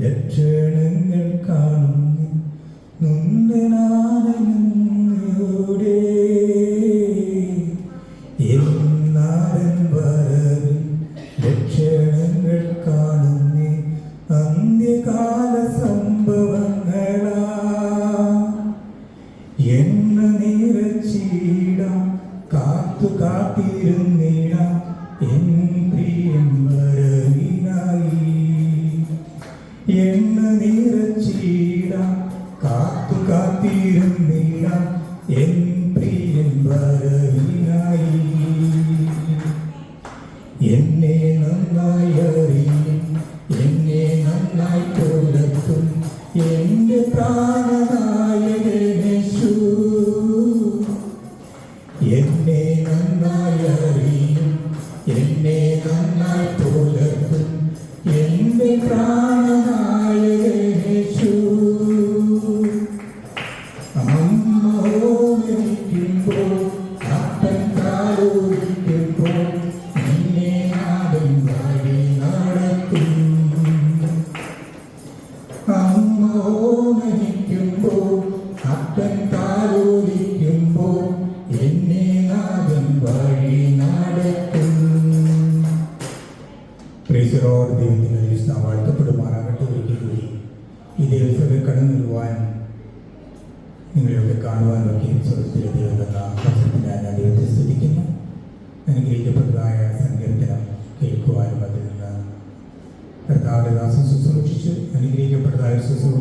ലക്ഷണങ്ങൾ കാണുന്നു? കാത്തു കാത്തിരുന്നിടാം എൻ പ്രിയം വരവിനായി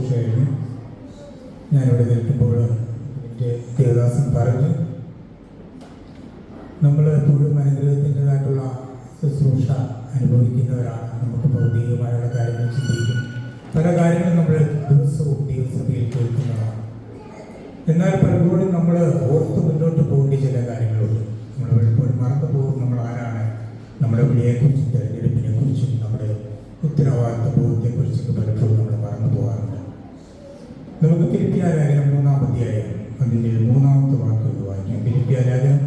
ശുശ്രൂഷയായിരുന്നു ഞാനിവിടെ നിൽക്കുമ്പോൾ എന്റെ ദേവദാസൻ പറഞ്ഞു നമ്മൾ എപ്പോഴും അനുഗ്രഹത്തിന്റെതായിട്ടുള്ള ശുശ്രൂഷ അനുഭവിക്കുന്നവരാണ്. നമുക്ക് ഭൗതികമായുള്ള കാര്യങ്ങൾ ചിന്തിക്കും. പല കാര്യങ്ങളും നമ്മൾ ദിവസവും ദൈവസഭയിൽ കേൾക്കുന്നതാണ് എന്നാൽ പലപ്പോഴും നമ്മൾ ഓർത്ത് മുന്നോട്ട് പോകേണ്ട ചില കാര്യങ്ങളുണ്ട് നമ്മൾ പലപ്പോഴും മറന്നു പോകും നമ്മൾ ആരാണ് നമ്മുടെ വിളിയെക്കുറിച്ചും തെരഞ്ഞെടുപ്പിനെ കുറിച്ചും നമ്മുടെ ഉത്തരവാദിത്ത ബോധത്തെക്കുറിച്ചൊക്കെ പലപ്പോഴും നമ്മൾ മറന്നു പോകാറുണ്ട് നമുക്ക് ഫിലിപ്പിയാലേഖനം മൂന്നാം അധ്യായം അതിന്റെ മൂന്നാമത്തെ വാക്യം ഒന്ന് വായിക്കാം ഫിലിപ്പിയാലേഖനം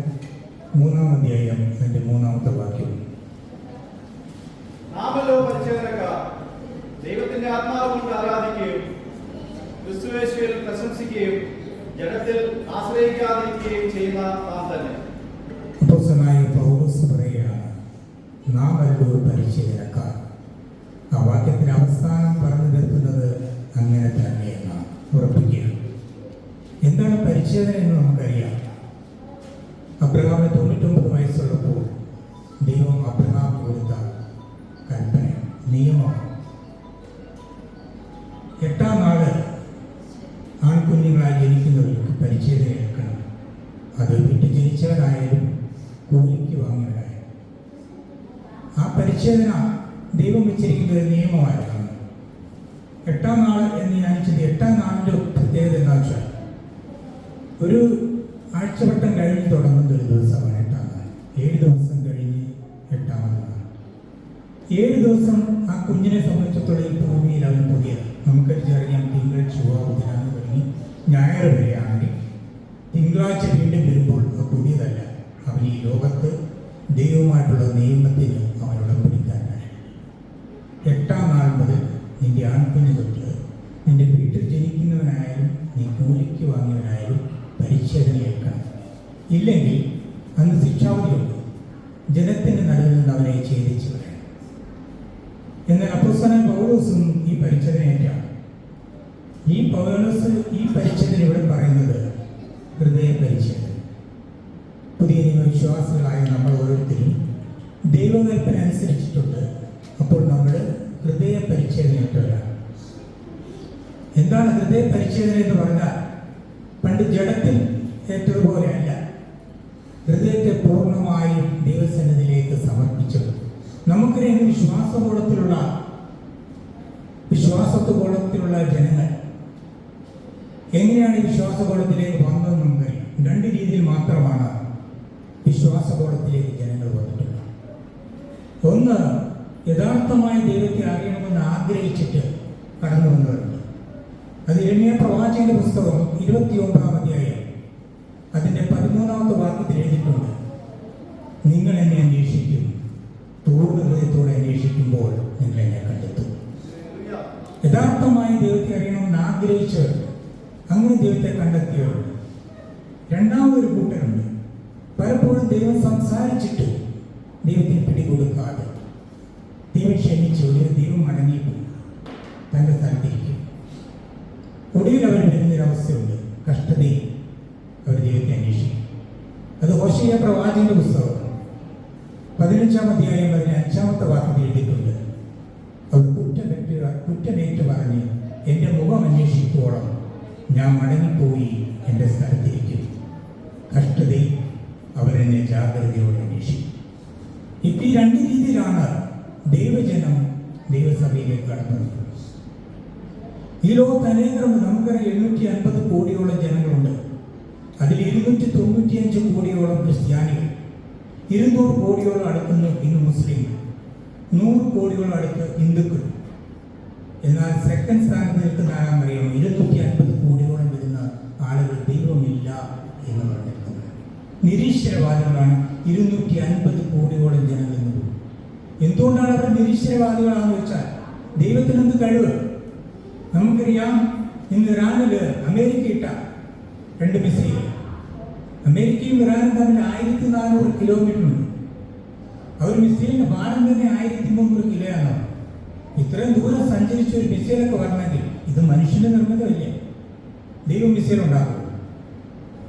മൂന്നാം അധ്യായം അതിന്റെ മൂന്നാമത്തെ വാക്യം നാമല്ലോ പരിചയക്കാർ ദൈവത്തിന്റെ ആത്മാവ് കൊണ്ട് ആരാധിക്കുകയും ക്രിസ്തുവേശുവിൽ പ്രശംസിക്കുകയും ജഡത്തിൽ ആശ്രയിക്കാതിരിക്കുകയും ചെയ്യുന്ന നാം തന്നെ. ആ പറഞ്ഞു അങ്ങനെ എന്താണ് പരിശീലന എന്ന് നമുക്കറിയാം. അത് വിട്ട് ജനിച്ചവരായാലും കൂലിക്ക് വാങ്ങിയവരായാലും ആ പരിച്ഛേദന ദൈവം വെച്ചിരിക്കുന്ന ഒരു നിയമമായിട്ടാണ് എട്ടാം നാൾ എന്ന് ഞാൻ ചെയ്ത് എട്ടാം നാളിന്റെ പ്രത്യേകത എന്താ വെച്ചാൽ ഒരു ആഴ്ചവട്ടം കഴിഞ്ഞ് തുടങ്ങുന്ന ഒരു ദിവസമാണ് എട്ടാം നാൾ. ഏഴ് ദിവസം കഴിഞ്ഞ് എട്ടാമത് നാൾ. ഏഴ് ദിവസം ആ കുഞ്ഞിനെ സംബന്ധിച്ചിടത്തോളം ഈ ഭൂമിയിൽ അവൻ പുതിയത് ചെറിയ തിങ്കൾ ചൊവ്വ ബുധനാണ് തുടങ്ങി ഞായർ വരെയാണെങ്കിൽ തിങ്കളാഴ്ച വീണ്ടും വരുമ്പോൾ പുതിയതല്ല അവൻ ഈ ലോകത്ത് ദൈവമായിട്ടുള്ള നിയമത്തിന് അവൻ ഉടമ്പടിക്കാരനായി. എട്ടാം നാൾ മുതൽ നിന്റെ ആൺകുഞ്ഞു തൊട്ട് നിന്റെ വീട്ടിൽ ജനിക്കുന്നവനായാലും നീ കൂലിക്ക് വാങ്ങിയവനായാലും പരിശോധന ഏൽക്കണം ഇല്ലെങ്കിൽ അന്ന് ശിക്ഷാവധിയുണ്ട്. ജനത്തിന്റെ നടുവിൽ നിന്ന് അവനെ ഛേദിച്ചു എന്നാൽ അപ്പോസ്തലൻ പൗലോസും ഈ പരിച്ഛേദന ഏറ്റാണ് ഈ പൗലോസ് ഈ പരിച്ഛേദന ഇവിടെ പറയുന്നത് ഹൃദയ പരിച്ഛേദന പുതിയ നിയമ വിശ്വാസികളായ നമ്മൾ ഓരോരുത്തരും ദൈവകൽപ്പന അനുസരിച്ചിട്ടുണ്ട് അപ്പോൾ നമ്മൾ ഹൃദയ പരിച്ഛേദനയിട്ടവരാണ് എന്താണ് ഹൃദയ പരിച്ഛേദന എന്ന് പറഞ്ഞാൽ? പണ്ട് ജഡത്തിൽ ഏറ്റതുപോലെയല്ല. ഹൃദയത്തെ പൂർണമായും ദൈവസന്നിധിയിലേക്ക് സമർപ്പിച്ചത് നമുക്കറിയാം വിശ്വാസകൂടത്തിലുള്ള വിശ്വാസത്തുകൂടത്തിലുള്ള ജനങ്ങൾ? എങ്ങനെയാണ് വിശ്വാസകൂടത്തിലേക്ക് വന്നതെന്ന് നമുക്കറിയാം രണ്ട് രീതിയിൽ മാത്രമാണ് വിശ്വാസകൂടത്തിലേക്ക് ജനങ്ങൾ വന്നിട്ടുള്ളത് ഒന്ന് യഥാർത്ഥമായ ദൈവത്തെ അറിയണമെന്ന് ആഗ്രഹിച്ചിട്ട് കടന്നു വന്നവരുണ്ട്. അത് എഴുതിയ പ്രവാചകന്റെ പുസ്തകം ഇരുപത്തി ഒമ്പതാം അധ്യായം അതിന്റെ പതിമൂന്നാമത്തെ വാക്യത്തിൽ എഴുതിയിട്ടുണ്ട്. നിങ്ങൾ എന്നെ അന്വേഷിക്കും. പൂർണ ഹൃദയത്തോടെ അന്വേഷിക്കുമ്പോൾ നിങ്ങൾ എന്നെ കണ്ടെത്തും. യഥാർത്ഥമായി ദൈവത്തെ അറിയണമെന്ന് ആഗ്രഹിച്ച് അങ്ങനെ ദൈവത്തെ കണ്ടെത്തിയവരുണ്ട്. രണ്ടാമതൊരു കൂട്ടരുണ്ട്. പലപ്പോഴും ദൈവം സംസാരിച്ചിട്ട് ദൈവത്തിന് പിടികൊടുക്കാതെ ദൈവം ക്ഷമിച്ചു ദൈവം മടങ്ങിയിട്ടു തന്റെ സ്ഥലത്തിരിക്കും. ഒടുവിൽ അവർ വരുന്നൊരവസ്ഥയുണ്ട്. കഷ്ടതയും അവർ ദൈവത്തെ അന്വേഷിക്കും. അത് ഹോഷിയ പ്രവാചകന്റെ പുസ്തകം. പതിനഞ്ചാം അധ്യായം പതിനഞ്ചാമത്തെ വാർത്ത എഴുതിയിട്ടുണ്ട്. അവർ കുറ്റമേറ്റ് കുറ്റമേറ്റ് പറഞ്ഞ് എന്റെ മുഖം അന്വേഷിക്കുവോളം ഞാൻ മടങ്ങിപ്പോയി എന്റെ സ്ഥലത്തിരിക്കും. കഷ്ടതയും അവരെന്നെ ജാഗ്രതയോടെ ഇപ്പം ഈ രണ്ട് രീതിയിലാണ് ദൈവജനം ദൈവസഭയിലേക്ക് കടന്നു ഈ ലോകത്ത് അനേകം നമുക്കറിയാം എണ്ണൂറ്റി അൻപത് കോടിയോളം ജനങ്ങളുണ്ട്. അതിൽ ഇരുന്നൂറ്റി തൊണ്ണൂറ്റിയഞ്ച് കോടിയോളം ക്രിസ്ത്യാനികൾ. ഇരുന്നൂറ് കോടിയോളം അടുക്കുന്നു ഇന്ന് മുസ്ലിങ്ങൾ നൂറ് കോടിയോളം അടുത്ത് ഹിന്ദുക്കൾ. എന്നാൽ സെക്കൻഡ് സ്ഥാനത്ത് നിൽക്കുന്ന ആരാന്നറിയാമോ? ഇരുന്നൂറ്റി അൻപത് കോടിയോളം വരുന്ന ആളുകൾ ദൈവമില്ല എന്ന് പറഞ്ഞിരിക്കുന്നത്. നിരീശ്വരവാദികളാണ് ഇരുന്നൂറ്റി അൻപത് കോടിയോളം ജനങ്ങൾ എന്നത് എന്തുകൊണ്ടാണ് അവർ നിരീശ്വരവാദികളാണെന്ന് വെച്ചാൽ ദൈവത്തിന് എന്ത് കഴിവ്? നമുക്കറിയാം ഇന്ന് ഇറാനിൽ അമേരിക്ക ഇട്ട രണ്ട് മിസൈൽ അമേരിക്കയും ഇറാനും തമ്മിൽ ആയിരത്തി നാനൂറ് കിലോമീറ്റർ ഉണ്ട്. ആ ഒരു മിസൈലിന്റെ ഭാരം തന്നെ ആയിരത്തി മുന്നൂറ് കിലോയാണ് ഇത്രയും ദൂരം സഞ്ചരിച്ച ഒരു മിസൈലൊക്കെ വരണമെങ്കിൽ ഇത് മനുഷ്യന്റെ നിർമ്മിതമല്ലേ ദൈവം മിസൈൽ ഉണ്ടാക്കും.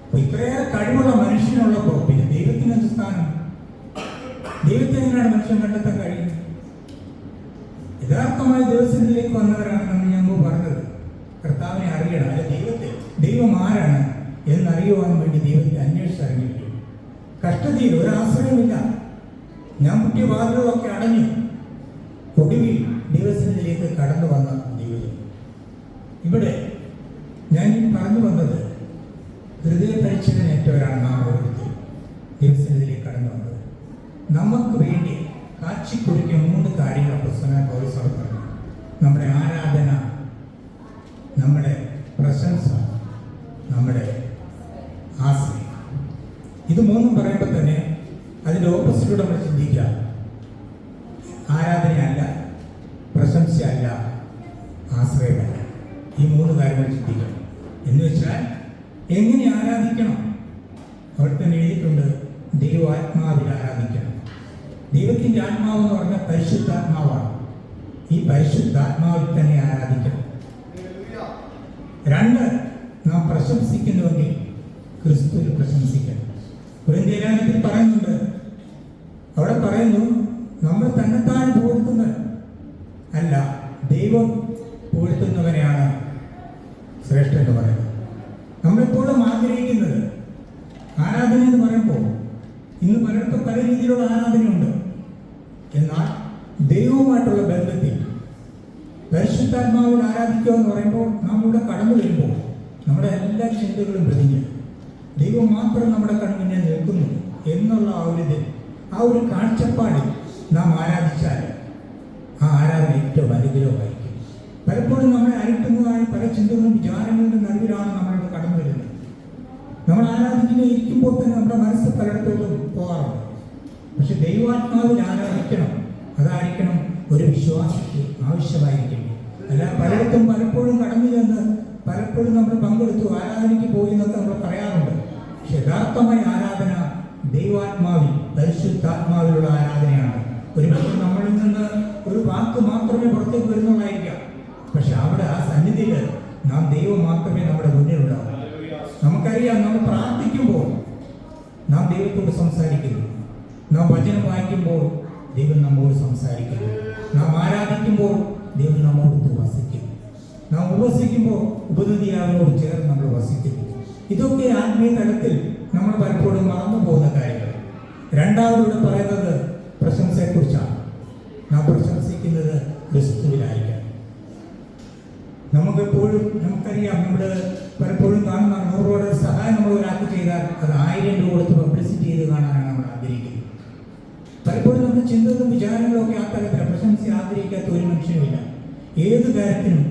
അപ്പൊ ഇത്രയേറെ കഴിവുള്ള മനുഷ്യനുള്ളപ്പോ പിന്നെ ദൈവത്തിന് എന്ത് സ്ഥാനം. ദൈവത്തിനാണ് മനുഷ്യൻ കണ്ടെത്താൻ കഴിയുന്നത്. യഥാർത്ഥമായ ദൈവസന്നിധിയിലേക്ക് വന്നവരാണ് നമ്മൾ ഞാൻ പറഞ്ഞത്. കർത്താവിനെ അറിയണം. അല്ലെ ദൈവത്തെ ദൈവം ആരാണ് എന്നറിയുവാൻ വേണ്ടി ദൈവത്തെ അന്വേഷിച്ചറിഞ്ഞിരിക്കും കഷ്ടതയിൽ ഒരാശ്രയമില്ല ഞാൻ മുട്ടിയ വാതിലുകളൊക്കെ അടഞ്ഞു ഒടുവിൽ ദൈവസന്നിധിയിലേക്ക് കടന്നു വന്ന ദൈവം ഇവിടെ ഞാൻ പറഞ്ഞു വന്നത് ഹൃദയ പരിച്ഛേദനേറ്റവരാണ് നാം ദൈവസന്നിധിയിലേക്ക് കടന്നു വന്നത് നമുക്ക് വേണ്ടി കാച്ചിക്കുറിക്കിയ മൂന്ന് കാര്യങ്ങൾ പുസ്തക പൗരസഭ പറഞ്ഞു. നമ്മുടെ ആരാധന നമ്മുടെ പ്രശംസ നമ്മുടെ ആശ്രയം. ഇത് മൂന്നും പറയുമ്പോൾ തന്നെ അതിന്റെ ഓപ്പോസിറ്റൂടെ നമ്മൾ ചിന്തിക്കുക. ആരാധനയല്ല പ്രശംസയല്ല ആശ്രയമല്ല. ഈ മൂന്ന് കാര്യങ്ങൾ ചിന്തിക്കണം എന്ന് വെച്ചാൽ എങ്ങനെ ആരാധിക്കണം? അവിടെ തന്നെ എഴുതിയിട്ടുണ്ട് ദൈവാത്മാവിൽ ആരാധിക്കണം. ദൈവത്തിന്റെ ആത്മാവ് എന്ന് പറഞ്ഞാൽ പരിശുദ്ധാത്മാവാണ്. ഈ പരിശുദ്ധാത്മാവിൽ തന്നെ ആരാധിക്കണം രണ്ട് നാം പ്രശംസിക്കുന്നുവെങ്കിൽ ക്രിസ്തുവിൽ പ്രശംസിക്കണം കുരന്തേരാനത്തിൽ പറയുന്നുണ്ട് അവിടെ പറയുന്നു നമ്മൾ തന്നെത്താൻ പുകഴ്ത്തുന്ന അല്ല ദൈവം പുകഴ്ത്തുന്നവനെയാണ് ശ്രേഷ്ഠ എന്ന് പറയുന്നത് നമ്മളെപ്പോഴും ആഗ്രഹിക്കുന്നത് ആരാധന എന്ന് പറയുമ്പോൾ ഇന്ന് പലർക്കും പല രീതിയിലുള്ള ആരാധനയുണ്ട് എന്നാൽ ദൈവവുമായിട്ടുള്ള ബന്ധത്തിൽ പരിശുദ്ധാത്മാവോട് ആരാധിക്കുക എന്ന് പറയുമ്പോൾ നാം ഇവിടെ കടന്നു വരുമ്പോൾ നമ്മുടെ എല്ലാ ചിന്തകളും പ്രതിഞ്ഞ് ദൈവം മാത്രം നമ്മുടെ കൺമുന്നിൽ നിൽക്കുന്നു എന്നുള്ള ആ ഒരു ആ ഒരു കാഴ്ചപ്പാടിൽ നാം ആരാധിച്ചാൽ ആ ആരാധന ഏറ്റവും അനുഗ്രഹമായിരിക്കും. പലപ്പോഴും നമ്മളെ അലട്ടുന്നതായ പല ചിന്തകളും വിചാരങ്ങളുടെ നടുവിലാണ് നമ്മളിവിടെ കടന്നു വരുന്നത്. നമ്മൾ ആരാധിക്കുന്ന ഇരിക്കുമ്പോൾ തന്നെ നമ്മുടെ മനസ്സ് പലയിടത്തോട്ടും പോകാറുണ്ട്. പക്ഷെ ദൈവാത്മാവിൽ ആരാധിക്കണം ഒരു വിശ്വാസത്തിൽ ആവശ്യമായിരിക്കും അല്ല പലയിടത്തും പലപ്പോഴും കടന്നു ചെന്ന് പലപ്പോഴും നമ്മൾ പങ്കെടുത്തു. ആരാധനയ്ക്ക് പോയി എന്നൊക്കെ നമ്മൾ പറയാറുണ്ട്. യഥാർത്ഥമായ ആരാധന ദൈവാത്മാവിൽ പരിശുദ്ധാത്മാവിലുള്ള ആരാധനയാണ്. ഒരു പക്ഷേ നമ്മളിൽ നിന്ന് ഒരു വാക്ക് മാത്രമേ പുറത്തേക്ക് വരുന്നുള്ളായിരിക്കാം. പക്ഷെ അവിടെ ആ സന്നിധിയിൽ നാം ദൈവം മാത്രമേ നമ്മുടെ മുന്നിലുണ്ടാവൂ നമുക്കറിയാം നമ്മൾ പ്രാർത്ഥിക്കുമ്പോൾ നാം ദൈവത്തോട് സംസാരിക്കുന്നു. നാം വചനം വായിക്കുമ്പോൾ ദൈവം നമ്മോട് സംസാരിക്കുന്നു. നാം ആരാധിക്കുമ്പോൾ ദൈവം നമ്മോട് വസിക്കും. നാം ഉപവസിക്കുമ്പോൾ ഉപനദിയാവിനോട് ചേർന്ന് നമ്മൾ വസിക്കും. ഇതൊക്കെ ആത്മീയ തലത്തിൽ നമ്മൾ പലപ്പോഴും മറന്നു പോകുന്ന കാര്യങ്ങൾ. രണ്ടാമതൂടെ പറയുന്നത് പ്രശംസയെക്കുറിച്ചാണ്. നാം പ്രശംസിക്കുന്നത് ക്രിസ്തുവിലായിരിക്കണം. നമുക്കെപ്പോഴും നമുക്കറിയാം നമ്മൾ പലപ്പോഴും കാണുന്ന നൂറോടെ സഹായം നമ്മൾ ഒരാൾക്ക് ചെയ്താൽ അത് ആയിരം രൂപ കൊടുത്ത് പബ്ലിസിറ്റി ചെയ്ത് കാണാനാണ് നമ്മൾ ആഗ്രഹിക്കുന്നത്. നമ്മുടെ ചിന്തകളും വിചാരങ്ങളും ഒക്കെ ആ തലത്തിൽ പ്രശംസ ആഗ്രഹിക്കാത്ത ഒരു മനുഷ്യനുമില്ല. ഏത് കാര്യത്തിനും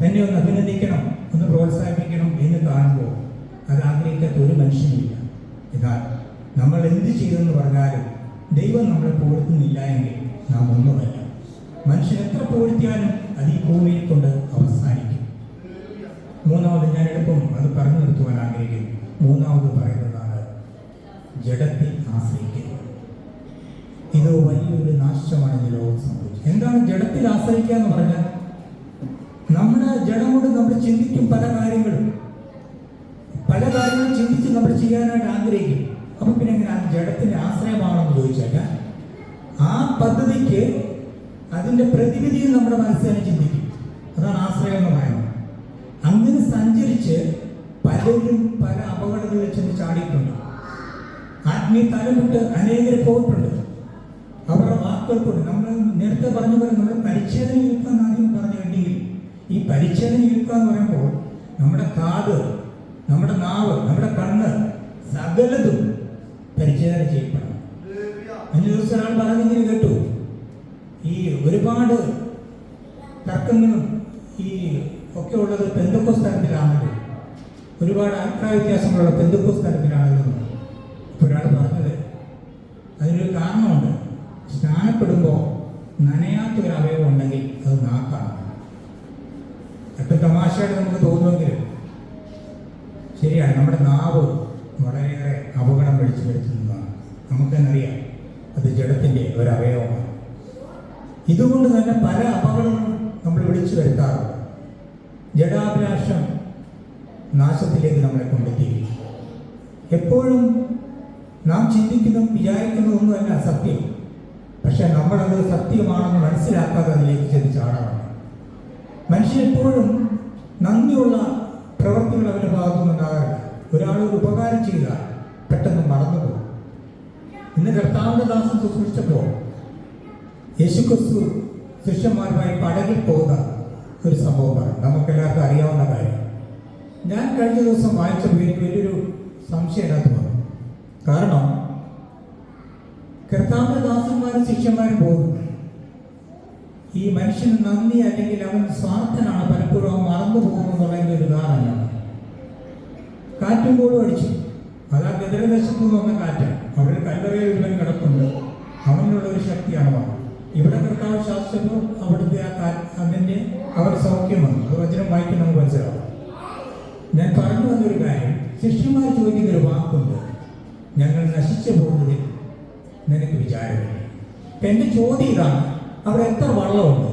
തന്നെ ഒന്ന് അഭിനന്ദിക്കണം ഒന്ന് പ്രോത്സാഹിപ്പിക്കണം എന്ന് കാണുമ്പോൾ അത് ആഗ്രഹിക്കാത്ത ഒരു മനുഷ്യനുമില്ല. എന്നാൽ നമ്മൾ എന്ത് ചെയ്തെന്ന് പറഞ്ഞാലും ദൈവം നമ്മളെ പുകഴ്ത്തുന്നില്ല എങ്കിൽ നാം ഒന്നുമല്ല. മനുഷ്യൻ എത്ര പുകഴ്ത്തിയാലും അത് ഈ ഭൂമിയിൽ കൊണ്ട് അവസാനിക്കും. മൂന്നാമത് ഞാൻ എളുപ്പം അത് പറഞ്ഞു നിർത്തുവാൻ ആഗ്രഹിക്കുന്നു. മൂന്നാമത് പറയുന്നതാണ് ജഡത്തിൽ ആശ്രയിക്കുക ഇത് വലിയൊരു നാശമാണ് ഈ ലോകം സംഭവിച്ചത് എന്താണ് ജഡത്തിൽ ആശ്രയിക്കുക എന്ന് പറഞ്ഞാൽ? നമ്മുടെ ജഡം കൊണ്ട് നമ്മൾ ചിന്തിക്കും പല കാര്യങ്ങളും. പല കാര്യങ്ങളും ചിന്തിച്ച് നമ്മൾ ചെയ്യാനായിട്ട് ആഗ്രഹിക്കും. അപ്പം പിന്നെ എങ്ങനെ? ജഡത്തിന്റെ ആശ്രയമാണെന്ന് ചോദിച്ചാൽ ആ പദ്ധതിക്ക് അതിന്റെ പ്രതിവിധിയും നമ്മുടെ മനസ്സിൽ ചിന്തിക്കും. അതാണ് ആശ്രയം എന്ന് പറയുന്നത്. അങ്ങനെ സഞ്ചരിച്ച് പലരും പല അപകടങ്ങളിൽ ചെന്ന് ചാടിയിട്ടുണ്ട്. ആത്മീയ തലമുട്ട് അനേകർ പോയിട്ടുണ്ട്. നേരത്തെ പറയുന്നത് പരിച്ഛേദന ഏൽക്കാൻ പറഞ്ഞു പറഞ്ഞിട്ടുണ്ടെങ്കിൽ ഈ പരിച്ഛേദന ഏൽക്കുക എന്ന് പറയുമ്പോൾ നമ്മുടെ കാത് നമ്മുടെ നാവ് നമ്മുടെ കണ്ണ് സകലതും പരിച്ഛേദന ചെയ്യപ്പെടണം. അഞ്ചു ദിവസം ഒരാൾ പറഞ്ഞെങ്കിലും കേട്ടു ഈ ഒരുപാട് തർക്കങ്ങളും ഈ ഒക്കെ ഉള്ളത് പെന്തക്കോസ് തരത്തിലാണല്ലോ ഒരുപാട് അഭിപ്രായ വ്യത്യാസങ്ങളുള്ള പെന്തക്കോസ് തരത്തിലാണല്ലോ ഒരാൾ പറഞ്ഞത് അതിനൊരു കാരണമുണ്ട്. സ്നാനപ്പെടുമ്പോൾ നനയാത്ത ഒരു അവയവം ഉണ്ടെങ്കിൽ അത് നാക്കാണ്. എത്ര തമാശയായിട്ട് നമുക്ക് തോന്നുമെങ്കിലും ശരിയാണ് നമ്മുടെ നാവ് വളരെയേറെ അപകടം പിടിച്ചു വരുത്തുന്നതാണ് നമുക്കെന്നറിയാം അത് ജഡത്തിന്റെ ഒരു അവയവമാണ് ഇതുകൊണ്ട് തന്നെ പല അപകടങ്ങളും നമ്മൾ വിളിച്ചു വരുത്താറുണ്ട്. ജഡാഭിലാഷം നാശത്തിലേക്ക് നമ്മളെ കൊണ്ടെത്തിക്കും എപ്പോഴും നാം ചിന്തിക്കുന്നതും വിചാരിക്കുന്നതൊന്നുമല്ല സത്യം. പക്ഷെ നമ്മളത് സത്യമാണെന്ന് മനസ്സിലാക്കാതെ അതിലേക്ക് ചെന്ന് മനുഷ്യൻ എപ്പോഴും നന്ദിയുള്ള പ്രവർത്തികൾ അവരുടെ ഭാഗത്തുനിന്ന് ഉണ്ടാകാറില്ല. ഒരാൾ ഒരു ഉപകാരം ചെയ്താൽ പെട്ടെന്ന് മറന്നുപോകും ഇന്ന് കർത്താവിന്റെ ദാസൻ യേശു യേശുക്രിസ്തു ശിഷ്യന്മാരുമായി പടകിൽ പോകുന്ന ഒരു സംഭവമാണ്. നമുക്കെല്ലാവർക്കും അറിയാവുന്ന കാര്യം. ഞാൻ കഴിഞ്ഞ ദിവസം വായിച്ചപ്പോൾ എനിക്ക് വലിയൊരു സംശയം അതിനകത്ത് വന്നു. കാരണം കർത്താവിന്റെ ദാസന്മാരും ശിഷ്യന്മാരും പോകുന്നു. ഈ മനുഷ്യന് നന്ദി അല്ലെങ്കിൽ അവൻ സ്വാർത്ഥനാണ്. പലപ്പോഴും അവൻ മറന്നു പോകുന്നു എന്നുള്ളതിന്റെ ഒരു ഉദാഹരണമാണ് കാറ്റും കൂടെ അടിച്ചു. അത് ആ ഗദരദേശത്ത് നിന്ന് വന്ന കാറ്റാണ് അവിടെ ഒരു കല്ലറയിൽ ഒരുവൻ കിടപ്പുണ്ട്. അവനുള്ള ഒരു ശക്തിയാണ് ഇവിടെ കർത്താവ് ശാസ്ത്രപ്പോൾ അവിടുത്തെ ആ കാ അതിന്റെ അവർ സൗഖ്യമാണ് അത് വചനം വായിക്കാൻ നമുക്ക് മനസ്സിലാവും. ഞാൻ പറഞ്ഞു വന്നൊരു കാര്യം. ശിഷ്യന്മാർ ചോദിക്കുന്ന ഒരു വാക്കുണ്ട്. ഞങ്ങൾ നശിച്ചു പോകുന്നതിൽ നിനക്ക് ഇപ്പം എന്റെ ചോദ്യം ഇതാണ്. അവിടെ എത്ര വള്ളമുണ്ട്?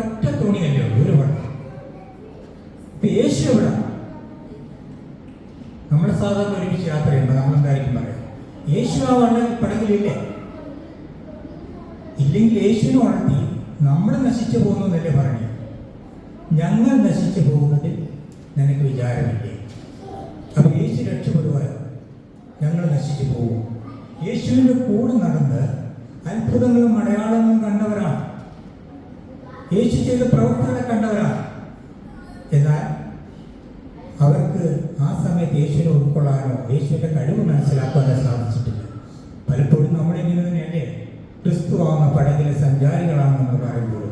ഒറ്റ തുണിയല്ലേ ഉള്ളൂ ഒരു വള്ളം. ഇപ്പൊ യേശു എവിടെ? നമ്മൾ സാധാരണ ഒരുമിച്ച് യാത്ര ചെയ്യുമ്പോൾ നമ്മൾ എന്തായിരിക്കും പറയാം? യേശു ആ വള്ളം പടകിലില്ലേ? ഇല്ലെങ്കിൽ യേശുവിനെ ഉണർത്തി നമ്മൾ നശിച്ചു പോകുന്നു എന്നല്ലേ പറഞ്ഞു? ഞങ്ങൾ നശിച്ചു പോകുന്നതിൽ നിനക്ക് വിചാരമില്ലേ അപ്പൊ യേശു രക്ഷപ്പെടുവാൻ ഞങ്ങൾ നശിച്ചു പോകും. യേശുവിന്റെ കൂടെ നടന്ന് അത്ഭുതങ്ങളും അടയാളങ്ങളും കണ്ടവരാണ്. യേശു ചെയ്ത പ്രവർത്തനങ്ങളെ കണ്ടവരാണ്. എന്നാൽ അവർക്ക് ആ സമയത്ത് യേശുവിനെ ഉൾക്കൊള്ളാനോ യേശുവിന്റെ കഴിവ് മനസ്സിലാക്കാനോ സാധിച്ചിട്ടില്ല. പലപ്പോഴും നമ്മളിങ്ങനെ തന്നെയല്ലേ? ക്രിസ്തുവാകുന്ന പടകിലെ സഞ്ചാരികളാണ് നമ്മൾ പറയുമ്പോൾ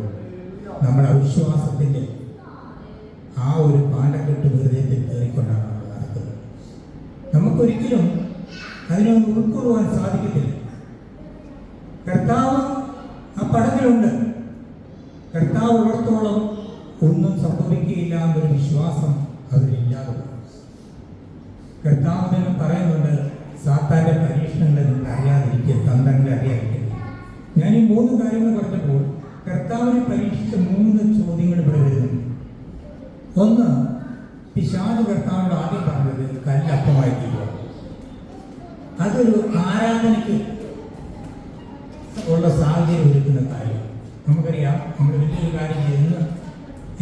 നമ്മുടെ അവിശ്വാസത്തിന്റെ ഉൾക്കൊള്ളുവാൻ സാധിക്കത്തില്ല. കർത്താവ് ആ പടത്തിലുണ്ട്. കർത്താവ് ഉള്ളിടത്തോളം ഒന്നും സംഭവിക്കുകയില്ല എന്നൊരു വിശ്വാസം അതിലില്ലാതെ. കർത്താവ് തന്നെ പറയുന്നുണ്ട് സാത്താന്റെ പരീക്ഷണങ്ങളെ നിങ്ങൾ അറിയാതിരിക്കുക തന്ത്രങ്ങളെ അറിയാതിരിക്കുക. ഞാൻ ഈ മൂന്ന് കാര്യങ്ങൾ പറഞ്ഞപ്പോൾ കർത്താവിനെ പരീക്ഷിച്ച മൂന്ന് ചോദ്യങ്ങൾ ഇവിടെ വരുന്നു ഒന്ന് പിശാദ് കർത്താവിനോട് ആദ്യം പറഞ്ഞത് കല്ലപ്പമായി തീരുക അതൊരു ആരാധനയ്ക്ക് ഉള്ള സാഹചര്യം ഒരുക്കുന്ന കാര്യം. നമുക്കറിയാം നമ്മൾ വലിയൊരു കാര്യം ചെയ്യുന്ന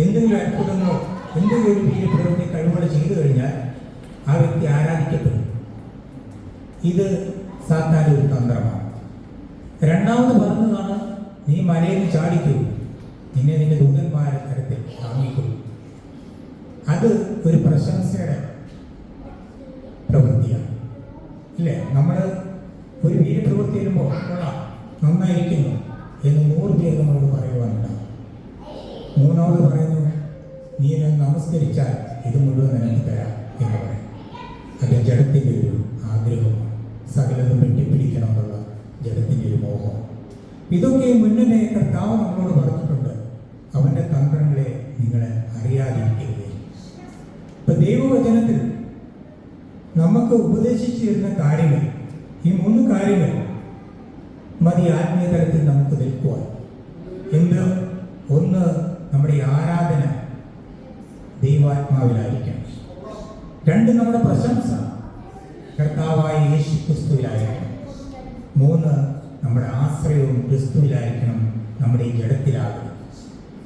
എന്തെങ്കിലും അത്ഭുതങ്ങളോ എന്തെങ്കിലും ഒരു വീട് പ്രവൃത്തി കഴിവുകൾ ചെയ്തു കഴിഞ്ഞാൽ ആ വ്യക്തി ആരാധിക്കപ്പെടും. ഇത് സാത്താന്റെ ഒരു തന്ത്രമാണ്. രണ്ടാമത് പറഞ്ഞതാണ് നീ മലയിൽ ചാടിക്കൂ. നിന്നെ നിന്റെ ദൂതന്മാരെ തരത്തിൽ വാങ്ങിക്കൂ അത് ഒരു പ്രശംസയുടെ ഇല്ലേ നമ്മൾ ഒരു വീരപ്രവൃത്തി വരുമ്പോൾ കൊള്ളാം നന്നായിരിക്കുന്നു എന്ന് നൂറ് പേര് നമ്മളോട് പറയുവാനുണ്ടാവും മൂന്നാമത് പറയുന്നു നീ എന്നെ നമസ്കരിച്ചാൽ ഇത് മുഴുവൻ നിനക്ക് തരാം എന്ന് പറയും അത് ജഡത്തിന്റെ ഒരു ആഗ്രഹമാണ് സകലതും വെട്ടിപ്പിടിക്കുക ഇതൊക്കെ മുന്നമേ കർത്താവ് നമ്മളോട് പറഞ്ഞിട്ടുണ്ട് അവന്റെ തന്ത്രങ്ങളെ നിങ്ങൾ അറിയാതിരിക്കരുത് ഇപ്പൊ ദൈവവചനത്തിൽ നമുക്ക് ഉപദേശിച്ചു തരുന്ന കാര്യങ്ങൾ. ഈ മൂന്ന് കാര്യങ്ങൾ മതി ആത്മീയ തലത്തിൽ നമുക്ക് നിൽക്കുവാൻ. എന്ത് ഒന്ന് നമ്മുടെ ആരാധന ദൈവാത്മാവിലായിരിക്കണം. രണ്ട് നമ്മുടെ പ്രശംസ കർത്താവായ യേശു ക്രിസ്തുവിലായിരിക്കണം മൂന്ന് നമ്മുടെ ആശ്രയവും ക്രിസ്തുവിലായിരിക്കണം നമ്മുടെ ഈ ജഡത്തിലാകണം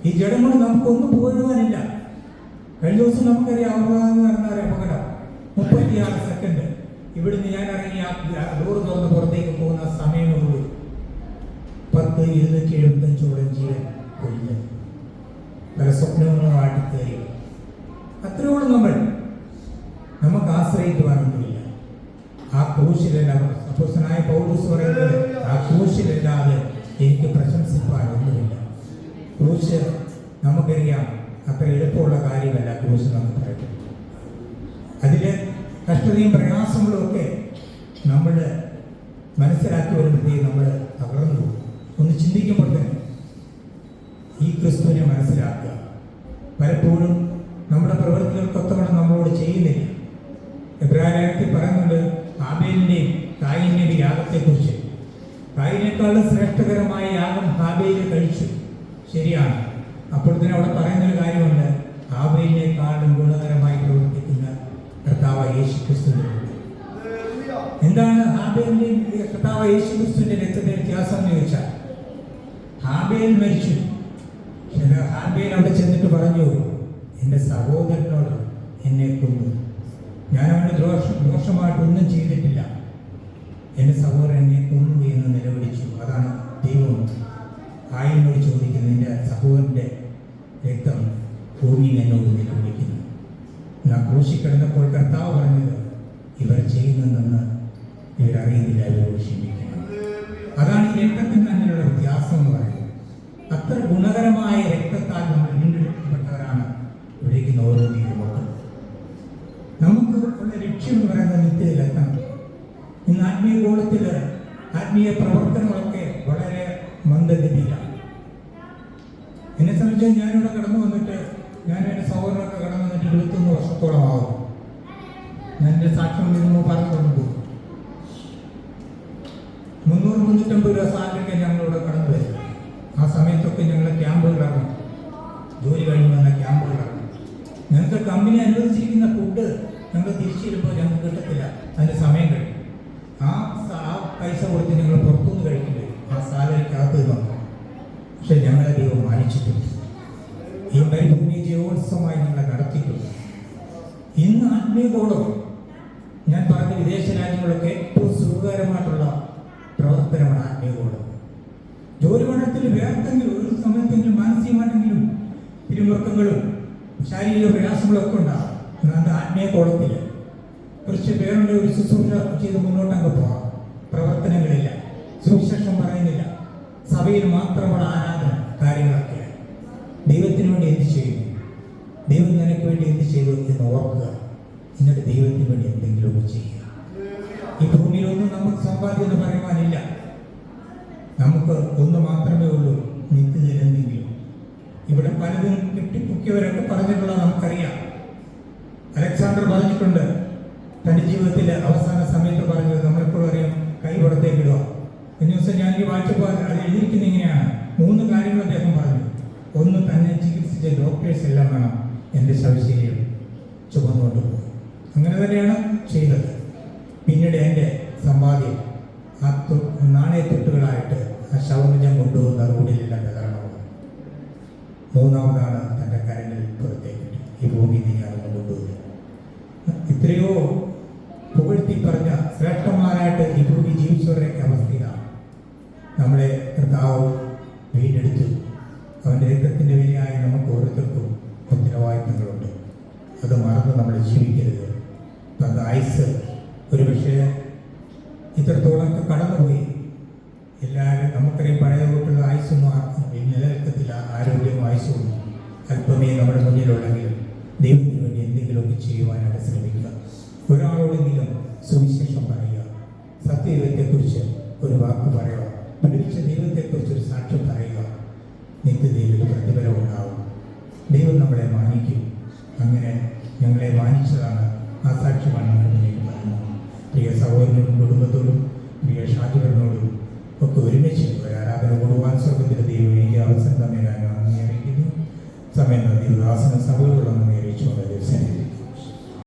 ഈ ജഡം കൊണ്ട് നമുക്കൊന്നും പോരുവാനില്ല. കഴിഞ്ഞ ദിവസം നമുക്കറിയാം അപകടം നടന്ന അപകടം. മുപ്പത്തിയാറ് ഇവിടുന്ന് ഞാൻ ഇറങ്ങി ആ ഡോർ തുറന്ന് പുറത്തേക്ക് പോകുന്ന സമയമുള്ളൂ. പത്ത് ഇരുന്നൂറ്റി എഴുപത്തഞ്ചോളം ജീവൻ കൊഴിഞ്ഞു. പല സ്വപ്നങ്ങളും ആട്ടിത്തേറി അത്രയോളം നമ്മൾ നമുക്ക് ആശ്രയിക്കുവാനൊന്നുമില്ല ആ ക്രൂശിലല്ല അപ്പോസനായ പൗലൂസ് പറയുന്നത് ആ ക്രൂശിലല്ലാതെ എനിക്ക് പ്രശംസിപ്പാൻ ഒന്നുമില്ല ക്രൂശ് നമുക്കറിയാം അത്ര എളുപ്പമുള്ള കാര്യമല്ല ക്രൂശ് നമുക്ക് പറയുന്നത്. അതിൽ കഷ്ടതയും പ്രയാസങ്ങളും ഒക്കെ നമ്മൾ മനസ്സിലാക്കി വരുമ്പോഴത്തേക്ക് നമ്മൾ തകർന്നു ഒന്ന് ചിന്തിക്കുമ്പോൾ തന്നെ ഈ ക്രിസ്തുവിനെ മനസ്സിലാക്കുക. പലപ്പോഴും നമ്മുടെ പ്രവൃത്തികൾക്കൊത്തവണ്ണം നമ്മളോട് ചെയ്യുന്നില്ല. എബ്രാഹിമത്തിൽ പറയുന്നുണ്ട് ഹാബേലിന്റെയും കായിന്റെയും യാഗത്തെക്കുറിച്ച്. കായിനേക്കാളും ശ്രേഷ്ഠകരമായ യാഗം ഹാബേലിൽ കഴിച്ചു. ശരിയാണ്. അപ്പോൾ തന്നെ അവിടെ പറയുന്നൊരു കാര്യമുണ്ട് ഹാബേലിനേക്കാളും ഗുണകരമായി പ്രവർത്തിക്കുന്ന കർത്താവ് യേശു ക്രിസ്തുവിനുണ്ട് എന്താണ് ഹാബേലിന്റെയും കർത്താവ് യേശു ക്രിസ്തുവിന്റെ രക്തത്തിന്റെ വ്യത്യാസം എന്ന് ചോദിച്ചാൽ? ഹാബേൽ മരിച്ചു. ഹാബേൽ അവിടെ ചെന്നിട്ട് പറഞ്ഞു എന്റെ സഹോദരനോട് എന്നെ കൊന്നു. ഞാൻ അവന് ദോഷം ദോഷമായിട്ടൊന്നും ചെയ്തിട്ടില്ല. എന്റെ സഹോദരൻ എന്നെ കൊന്നു എന്ന് നിലവിളിച്ചു. അതാണ് ദൈവം ആയിനോട് ചോദിക്കുന്നത്. എന്റെ സഹോദരന്റെ രക്തം ഭൂമിയിൽ എന്നോട് നിലവിളിക്കുന്നു. ഞാൻ ക്രൂശിക്കിടന്നപ്പോൾ കർത്താവ് പറഞ്ഞത് ഇവരോട് ക്ഷമിക്കണം അതാണ് ഈ രക്തത്തിന് തമ്മിലുള്ള വ്യത്യാസം എന്ന് പറയുന്നത്. അത്ര ഗുണകരമായ രക്തത്താൽ നമ്മൾ വീണ്ടെടുക്കപ്പെട്ടവരാണ് ഓരോ നമുക്ക് ഉള്ള ലക്ഷ്യം എന്ന് പറയുന്നത് നിത്യത്തിലെത്തണം ഇന്ന് ആത്മീയ ഗോളത്തിൽ ആത്മീയ പ്രവർത്തനങ്ങളൊക്കെ വളരെ മന്ദഗതിയിലാണ്. എന്നെ സംബന്ധിച്ച് ഞാനിവിടെ കടന്നു വന്നിട്ട് ഞാൻ എന്റെ സഹോദരനൊക്കെ കടന്നു വന്നിട്ട് ഇരുപത്തൊന്ന് വർഷത്തോളമാകും ഞാൻ എന്റെ സാക്ഷ്യം പറഞ്ഞുകൊണ്ട് പോകും മുന്നൂറ് മുന്നൂറ്റമ്പത് രൂപ സാലറിക്ക് ഞങ്ങളിവിടെ കടന്നു വരും ആ സമയത്തൊക്കെ ക്യാമ്പുകളാണ്. ജോലി കഴിഞ്ഞ് വന്ന ക്യാമ്പുകളാണ്. ഞങ്ങൾക്ക് കമ്പനി അനുവദിച്ചിരിക്കുന്ന ഫുഡ് ഞങ്ങൾ തിരിച്ചു വരുമ്പോൾ ഞങ്ങൾക്ക് കിട്ടത്തില്ല. അതിന് സമയം കഴിയും ആ ആ പൈസ കൊടുത്ത് ഞങ്ങൾ പുറത്തുനിന്ന് കഴിക്കില്ലേ ആ സാലറിക്കകത്ത് വന്നു. പക്ഷെ ഞങ്ങളെ ദൈവം മാനിച്ചിട്ടുണ്ട്. ഈ മരുഭൂമി ജയോത്സവമായി ഞങ്ങളെ നടത്തിയിട്ടുണ്ട് ഇന്ന് ആത്മീയതോടും ഞാൻ പറഞ്ഞ വിദേശ രാജ്യങ്ങളൊക്കെ ഏറ്റവും സുഖകരമായിട്ടുള്ള പ്രവർത്തനമാണ് ആത്മീയതോടും ജോലി മണ്ഡലത്തിൽ മാനസികമായിട്ടെങ്കിലും പിരിമുറുക്കങ്ങളും ശാരീരിക പ്രയാസങ്ങളും ഒക്കെ ഉണ്ടാകും അത് ആത്മീയ കോളത്തില്ല കുറച്ച് പേരുടെ ഒരു ശുശ്രൂഷ ചെയ്ത് മുന്നോട്ടങ്ങ് പോകാം പ്രവർത്തനങ്ങളില്ല. സുവിശേഷം പറയുന്നില്ല. സഭയിൽ മാത്രമുള്ള ആരാധന കാര്യങ്ങളൊക്കെ ദൈവത്തിന് വേണ്ടി എന്ത് ചെയ്യുന്നു ദൈവം നിനക്ക് വേണ്ടി എന്ത് ചെയ്തു എന്ന് ഓർക്കുക. എന്നിട്ട് ദൈവത്തിന് വേണ്ടി എന്തെങ്കിലുമൊക്കെ ചെയ്യുക. ഈ ഭൂമിയിലൊന്നും നമുക്ക് സമ്പാദ്യം എന്ന് പറയുവാനില്ല. നമുക്ക് ഒന്ന് മാത്രമേ ഉള്ളൂ നിത്യനിലെന്തെങ്കിലും പലതും കെട്ടിപ്പൊക്കിയവരൊക്കെ പറഞ്ഞിട്ടുള്ളത് നമുക്കറിയാം. അലക്സാണ്ടർ പറഞ്ഞിട്ടുണ്ട് തന്റെ ജീവിതത്തിലെ അവസാന സമയത്ത് പറഞ്ഞത് നമ്മളെപ്പോഴും അറിയാം കൈ പുറത്തേക്ക് ഇടുക. കഴിഞ്ഞ ദിവസം ഞാൻ ഈ വായിച്ചപ്പോൾ അത് എഴുതിയിരിക്കുന്നത് ഇങ്ങനെയാണ്. മൂന്ന് കാര്യങ്ങൾ അദ്ദേഹം പറഞ്ഞു. ഒന്ന് തന്നെ ചികിത്സിച്ച ഡോക്ടേഴ്സ് എല്ലാം വേണം. എന്റെ ശവശരീരം ചുമന്നുകൊണ്ട് പോകും അങ്ങനെ തന്നെയാണ് ചെയ്തത്. പിന്നീട് എന്റെ അല്പമേ നമ്മുടെ മുന്നിലുള്ളെങ്കിലും ദൈവത്തിന് വേണ്ടി എന്തെങ്കിലുമൊക്കെ ചെയ്യുവാനായിട്ട് ശ്രമിക്കുക. ഒരാളോടെങ്കിലും സുവിശേഷം പറയുക. സത്യദൈവത്തെക്കുറിച്ച് ഒരു വാക്ക് പറയുക. അവസരം തന്നെ